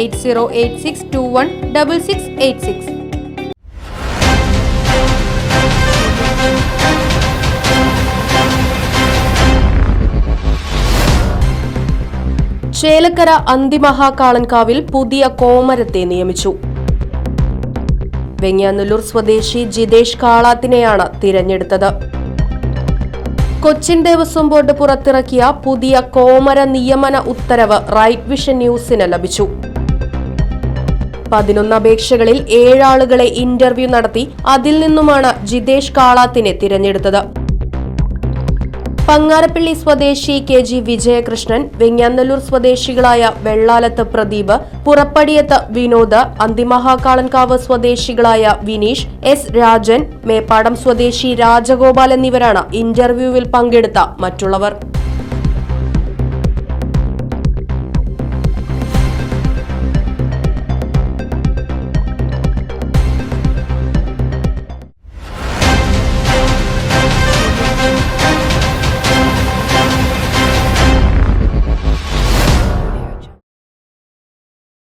Eight zero eight six two one double six eight six. Chelakkara അന്തിമഹാകാളൻകാവിൽ പുതിയ കോമരത്തെ നിയമിച്ചു. വെങ്ങാനല്ലൂർ സ്വദേശി ജിതേഷ് കാളാത്തിനെയാണ് തിരഞ്ഞെടുത്തത്. കൊച്ചിൻ ദേവസ്വം ബോർഡ് പുറത്തിറക്കിയ പുതിയ കോമര നിയമന ഉത്തരവ് റൈറ്റ് വിഷൻ ന്യൂസിന് ലഭിച്ചു. പതിനൊന്ന് അപേക്ഷകളിൽ ഏഴാളുകളെ ഇന്റർവ്യൂ നടത്തി അതിൽ നിന്നുമാണ് ജിതേഷ് കാളാത്തിനെ തിരഞ്ഞെടുത്തത്. പങ്ങാരപ്പള്ളി സ്വദേശി കെ ജി വിജയകൃഷ്ണൻ വെങ്ങാനല്ലൂർ സ്വദേശികളായ വെള്ളാലത്ത് പ്രദീപ് പുറപ്പടിയത്ത് വിനോദ് അന്തിമഹാകാളൻകാവ് സ്വദേശികളായ വിനീഷ് എസ് രാജൻ മേപ്പാടം സ്വദേശി രാജഗോപാൽ എന്നിവരാണ് ഇന്റർവ്യൂവിൽ പങ്കെടുത്ത മറ്റുള്ളവർ.